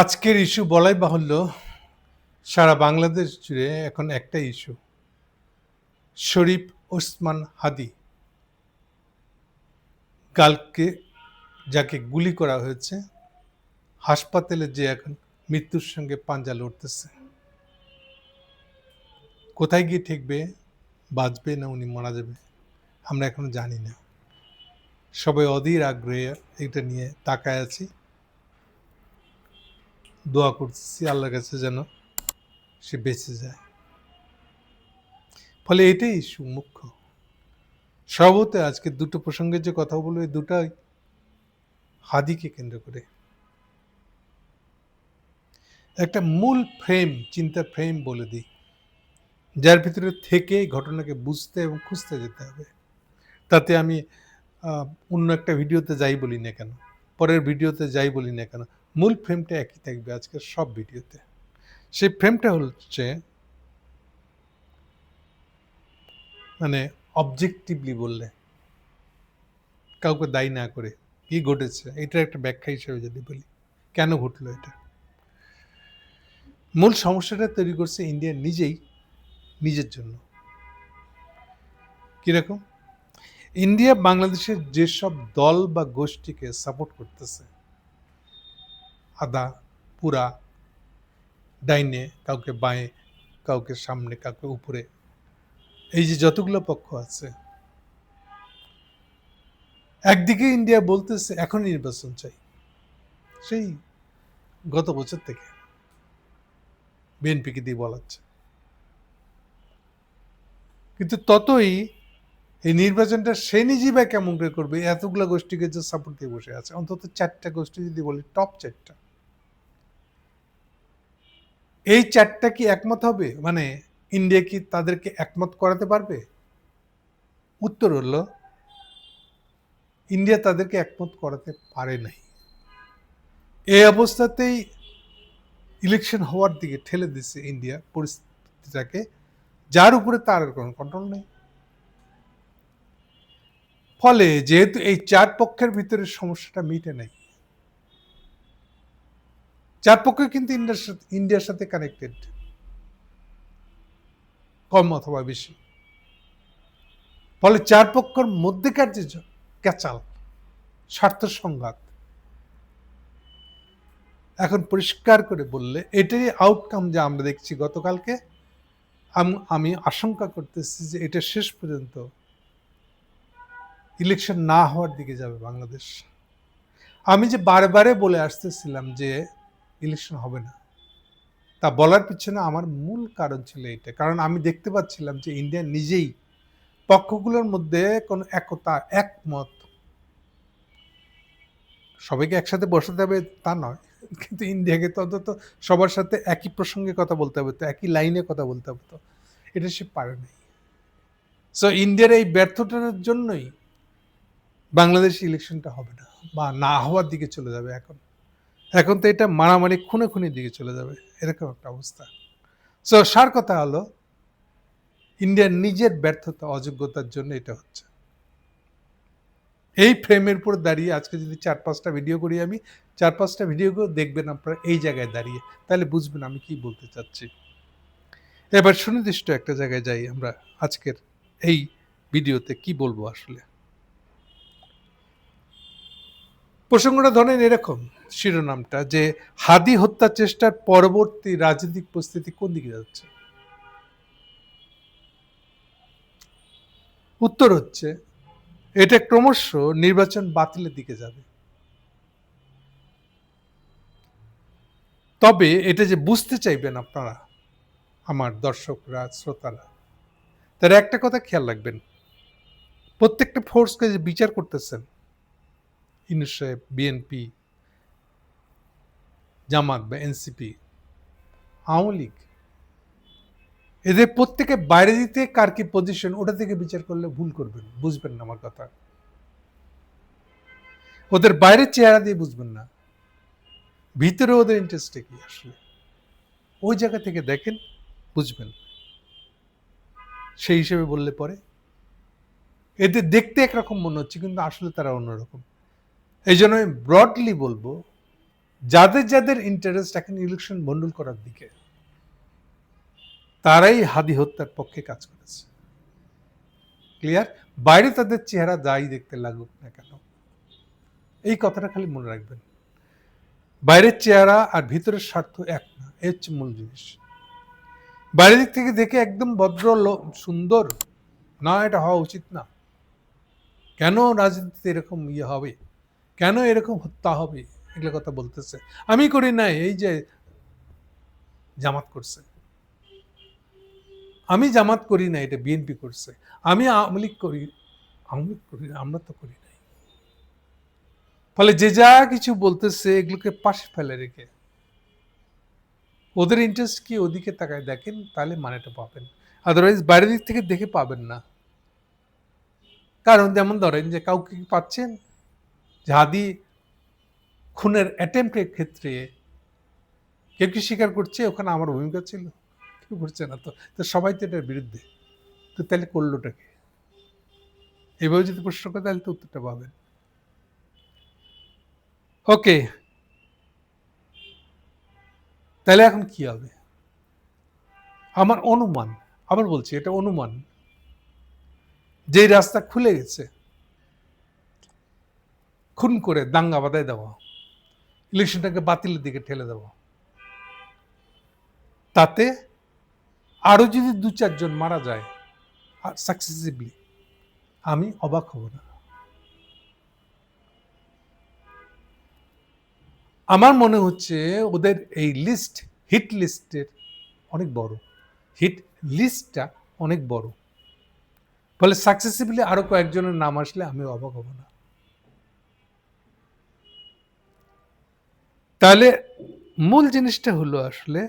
আজকের ইস্যু বলাই বাহুল্য, সারা বাংলাদেশ জুড়ে এখন একটা ইস্যু। শরীফ ওসমান হাদি কালকে যাকে গুলি করা হয়েছে, হাসপাতালে যে এখন মৃত্যুর সঙ্গে পাঞ্জা লড়তেছে। কোথায় গিয়ে ঠেকবে, বাঁচবে না উনি মারা যাবে, আমরা এখনও জানি না। সবাই অধীর আগ্রহে এটা নিয়ে তাকায় আছি। দোয়া করতেছি আল্লাহর কাছে যেন সে বেঁচে যায়। ফলে এটাই মুখ্য সর্বতে আজকে দুটো প্রসঙ্গের যে কথা বলব, এই দুটাই হাদিকে কেন্দ্র করে। একটা মূল ফ্রেম, চিন্তা ফ্রেম বলে দিই, যার ভিতরে থেকে ঘটনাকে বুঝতে এবং খুঁজতে যেতে হবে। তাতে আমি অন্য একটা ভিডিওতে যাই বলি না কেন, পরের ভিডিওতে যাই বলি না কেন মূল ফ্রেমটা একই থাকবে আজকের সব ভিডিওতে। সেই ফ্রেমটা হচ্ছে মানে অবজেক্টিভলি বললে, কাউকে দায়ী না করে কি ঘটেছে, এটার একটা ব্যাখ্যা হিসেবে যদি বলি, কেন ঘটলো এটা? মূল সমস্যাটা তৈরি করছে ইন্ডিয়া নিজেই, নিজের জন্য। কীরকম? ইন্ডিয়া বাংলাদেশের যেসব দল বা গোষ্ঠীকে সাপোর্ট করতেছে আদা, পুরা, ডাইনে কাউকে বাঁয়ে, কাউকে সামনে, কাউকে উপরে। এই যে যতগুলো পক্ষ আছে, একদিকে ইন্ডিয়া বলতেছে, এখন নির্বাচন চাই। সেই গত বছর থেকে বিএনপিকে দিয়ে বলাচ্ছে। কিন্তু ততই এই নির্বাচনটা সে নিজেই বা কেমন করে করবে, এতগুলো গোষ্ঠীকে যে সাপোর্ট দিয়ে বসে আছে, অন্তত চারটা গোষ্ঠী যদি বলি টপ চারটা। এই চারটা কি একমত হবে? মানে ইন্ডিয়া কি তাদেরকে একমত করাতে পারবে? উত্তর হলো ইন্ডিয়া তাদেরকে একমত করাতে পারে নাই। এই অবস্থাতেই ইলেকশন হওয়ার দিকে ঠেলে দিচ্ছে ইন্ডিয়া পরিস্থিতিটাকে, যার উপরে তার কোনো কন্ট্রোল নেই। ফলে যেহেতু এই চার পক্ষের ভিতরে সমস্যাটা মিটে নাই চার পক্ষে কিন্তু ইন্ডিয়ার সাথে ইন্ডিয়ার সাথে কানেক্টেড কম অথবা বেশি। ফলে চার পক্ষের মধ্যেকার যে ক্যাচাল, স্বার্থ সংঘাত, এখন পরিষ্কার করে বললে এটারই আউটকাম যে আমরা দেখছি গতকালকে, আমি আশঙ্কা করতেছি যে এটা শেষ পর্যন্ত ইলেকশন না হওয়ার দিকে যাবে বাংলাদেশ। আমি যে বারে বলে আসতেছিলাম যে ইলেকশন হবে না। তা বলার পিছনে আমার মূল কারণ ছিল এটা কারণ আমি দেখতে পাচ্ছিলাম যে ইন্ডিয়া নিজেই পক্ষগুলোর মধ্যে কোনো একতা, একমত সবাইকে একসাথে বসাতে হবে তা নয়। কিন্তু ইন্ডিয়াকে তো অন্তত সবার সাথে একই প্রসঙ্গে কথা বলতে হবে তো, একই লাইনে কথা বলতে হবে তো। এটা সে পারে নাই। সো ইন্ডিয়ার এই ব্যর্থতার জন্যই বাংলাদেশ ইলেকশনটা হবে না বা না হওয়ার দিকে চলে যাবে এখন। এখন তো এটা মারামারি খুনে খুনের দিকে চলে যাবে, এরকম একটা অবস্থা। সো সার কথা হলো ইন্ডিয়ার নিজের ব্যর্থতা, অযোগ্যতার জন্য এটা হচ্ছে। এই ফ্রেমের উপর দাঁড়িয়ে আজকে যদি চার পাঁচটা ভিডিও করি আমি, চার পাঁচটা ভিডিওগুলো দেখবেন আপনারা এই জায়গায় দাঁড়িয়ে। তাহলে বুঝবেন আমি কি বলতে চাচ্ছি। এবার সুনির্দিষ্ট একটা জায়গায় যাই আমরা আজকের এই ভিডিওতে কি বলব আসলে। প্রসঙ্গটা ধরেন এরকম শিরোনামটা যে হাদি হত্যা চেষ্টার পরবর্তী রাজনৈতিক পরিস্থিতি কোন দিকে যাচ্ছে? উত্তর হচ্ছে, এটা ক্রমশ নির্বাচন বাতিলের দিকে যাবে। তবে এটা যে বুঝতে চাইবেন আপনারা, আমার দর্শকরা, শ্রোতারা, তারা একটা কথা খেয়াল রাখবেন। প্রত্যেকটা ফোর্সকে যে বিচার করতেছেন সাহেব বিএনপি, জামাত বা এনসিপি, আওয়ামী লীগ, এদের প্রত্যেকে বাইরে দিতে কার কি পজিশন ওটা থেকে বিচার করলে ভুল করবেন, বুঝবেন না আমার কথা। ওদের বাইরের চেহারা দিয়ে বুঝবেন না। ভিতরে ওদের ইন্টারেস্টে কি আসলে? ওই জায়গা থেকে দেখেন, বুঝবেন। সেই হিসেবে বললে পরে। এদের দেখতে একরকম মনে হচ্ছে, কিন্তু আসলে তারা অন্যরকম। এই জন্য আমি ব্রডলি বলব, যাদের যাদের ইন্টারেস্ট এখন ইলেকশন বন্ডল করার দিকে, তারাই হাদি হত্যার পক্ষে কাজ করেছে। ক্লিয়ার বাইরে তাদের চেহারা যাই দেখতে লাগুক না কেন, এই কথাটা খালি মনে রাখবেন। বাইরের চেহারা আর ভিতরের স্বার্থ এক না, এ হচ্ছে মূল জিনিস। বাইরের দিক থেকে দেখে একদম ভদ্র সুন্দর, না এটা হওয়া উচিত না। কেন রাজনীতিতে এরকম ইয়ে হবে? কেন এরকম হত্যা হবে? এগুলো কথা বলতেছে। আমি করি নাই, এই যে জামাত করছে। আমি জামাত করি না এটা বিএনপি করছে। আমি আওয়ামী লীগ করি, আওয়ামী লীগ করি আমরা তো করি নাই। ফলে যে যা কিছু বলতেছে, এগুলোকে পাশে ফেলে রেখে। ওদের ইন্টারেস্ট কি ওদিকে তাকায় দেখেন, তাহলে মানেটা পাবেন। আদারওয়াইজ বাইরের দিক থেকে দেখে পাবেন না। কারণ যেমন ধরেন যে কাউকে পাচ্ছেন? যে হাদি খুনের অ্যাটেম্পটের ক্ষেত্রে কেউ কি স্বীকার করছে? ওখানে আমার ভূমিকা ছিল। কেউ করছে না তো। তো সবাই তো এটার বিরুদ্ধে। তো তাহলে করলোটাকে এভাবে যদি প্রশ্ন করে তাহলে তো উত্তরটা পাবেন। ওকে। তাহলে এখন কি হবে? আমার অনুমান, আবার বলছি, এটা অনুমান। যে রাস্তা খুলে গেছে খুন করে দাঙ্গা বাদায় দেওয়া। ইলেকশনটাকে বাতিলের দিকে ঠেলে দেওয়া। তাতে আরও যদি দু চারজন মারা যায় সাকসেসিভলি আমি অবাক হব না। আমার মনে হচ্ছে ওদের এই লিস্ট হিট লিস্টের অনেক বড়। হিট লিস্টটা অনেক বড়। ফলে সাকসেসিভলি আরও কয়েকজনের নাম আসলে আমি অবাক হব না। তাহলে মূল জিনিসটা হলো আসলে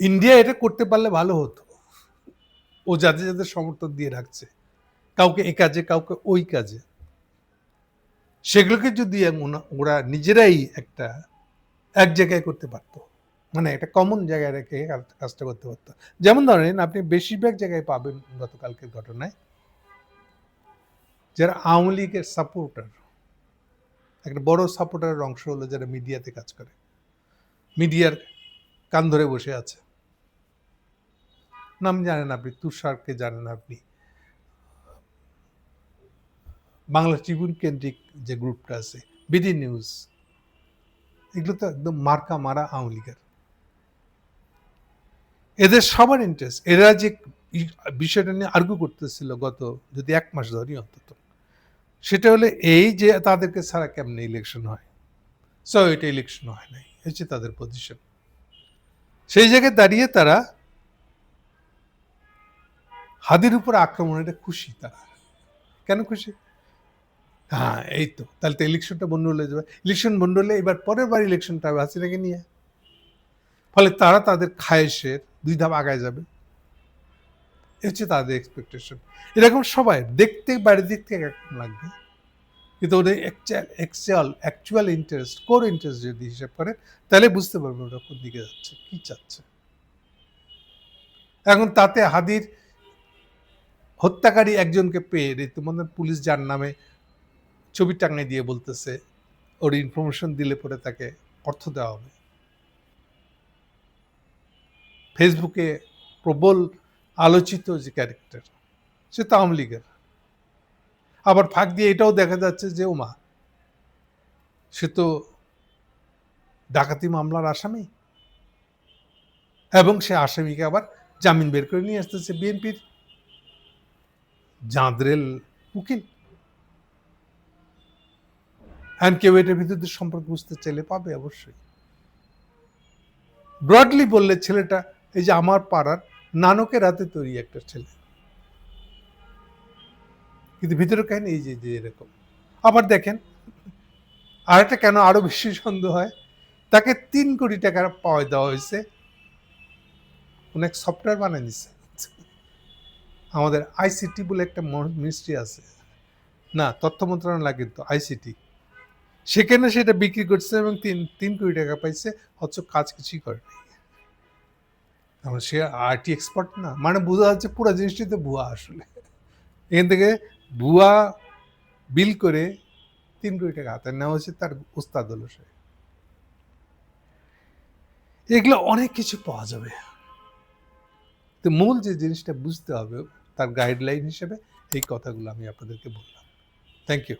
ইন্ডিয়া এটা করতে পারলে ভালো হতো। ও যাদের যাদের সমর্থন দিয়ে রাখছে। কাউকে এ কাজে, কাউকে ওই কাজে। সেগুলোকে যদি ওরা নিজেরাই একটা, এক জায়গায় করতে পারতো। মানে একটা কমন জায়গায় রেখে কাজ- কাজটা করতে পারতো। যেমন ধরেন আপনি বেশিরভাগ জায়গায় পাবেন গতকালকের ঘটনায়। যারা আওয়ামী লীগের সাপোর্টার একটা বড় সাপোর্টারের অংশ হলো যারা মিডিয়াতে কাজ করে। মিডিয়ার কান ধরে বসে আছে। নাম জানেন আপনি, তুষারকে জানেন আপনি। বাংলা ট্রিবিউন কেন্দ্রিক যে গ্রুপটা আছে, বিডি নিউজ, এগুলো তো একদম মার্কা মারা আওয়ামী লীগের। এদের সবার ইন্টারেস্ট এরা যে বিষয়টা নিয়ে আর্গু করতেছিল গত যদি এক মাস ধরেই অন্তত। সেটা হলে এই যে তাদেরকে ছাড়া কেমনে ইলেকশন হয়? সো এটা ইলেকশন হয় নাই। হচ্ছে তাদের পজিশন সেই জায়গায় দাঁড়িয়ে তারা হাদির উপর আক্রমণের খুশি তারা। কেন খুশি? হ্যাঁ এই তো। তাহলে তো ইলেকশনটা বন্ধ হলে যাবে। ইলেকশন বন্ধ হলে এবার পরের বার ইলেকশনটা হবে হাসিনাকে নিয়ে। ফলে তারা তাদের খায়েশের দুই ধাপ আগায় যাবে। এ হচ্ছে তাদের এক্সপেকটেশন এরকম সবাই দেখতে, বাইরের দিক থেকে লাগবে। কিন্তু ওদের actual actual interest core interest যদি হিসাব করেন তাহলে বুঝতে পারবে ওটা কোন দিকে যাচ্ছে, কি চাচ্ছে। এখন তাতে হাদির হত্যাকারী একজনকে পেয়ে রীতিমতো পুলিশ যার নামে ছবি টাঙাই দিয়ে বলতেছে, ওর ইনফরমেশন দিলে পরে তাকে অর্থ দেওয়া হবে। ফেসবুকে প্রবল আলোচিত যে ক্যারেক্টার সে তো আওয়ামী লীগের। আবার ফাঁক দিয়ে এটাও দেখা যাচ্ছে যে, ওমা, সে তো ডাকাতি মামলার আসামি। এবং সে আসামিকে আবার জামিন বের করে নিয়ে আসতেছে বিএনপির জাঁদরেল উকিল। অ্যান্ড কেউ এটার ভিতরে সম্পর্ক বুঝতে চাইলে পাবে অবশ্যই। ব্রডলি বললে ছেলেটা, এই যে আমার পাড়ার নানকের হাতে তৈরি একটা ছেলে। কিন্তু ভিতরে কাহিনী এই যে এরকম। আবার দেখেন, আরেকটা কেন আরও বেশি সন্দেহ হয়, তাকে তিন কোটি টাকা পাওয়া দেওয়া হয়েছে। অনেক সফটওয়্যার বানিয়ে দিচ্ছে আমাদের আইসিটি বলে একটা মিনিস্ট্রি আছে। না, তথ্য মন্ত্রণালয় কিন্তু, আইসিটি। সেখানে সেটা বিক্রি করছে এবং তিন তিন কোটি টাকা পাইছে, অথচ কাজ কিছুই করেনি সে আইটি এক্সপার্ট না? মানে বোঝা যাচ্ছে পুরো জিনিসটি তো ভুয়া আসলে। এখান থেকে ভুয়া বিল করে তিন কোটি টাকা হাতে নেওয়া হয়েছে তার উস্তাদ হলো সে। এগুলো অনেক কিছু পাওয়া যাবে। তো মূল যে জিনিসটা বুঝতে হবে, তার গাইডলাইন হিসেবে এই কথাগুলো আমি আপনাদেরকে বললাম। Thank you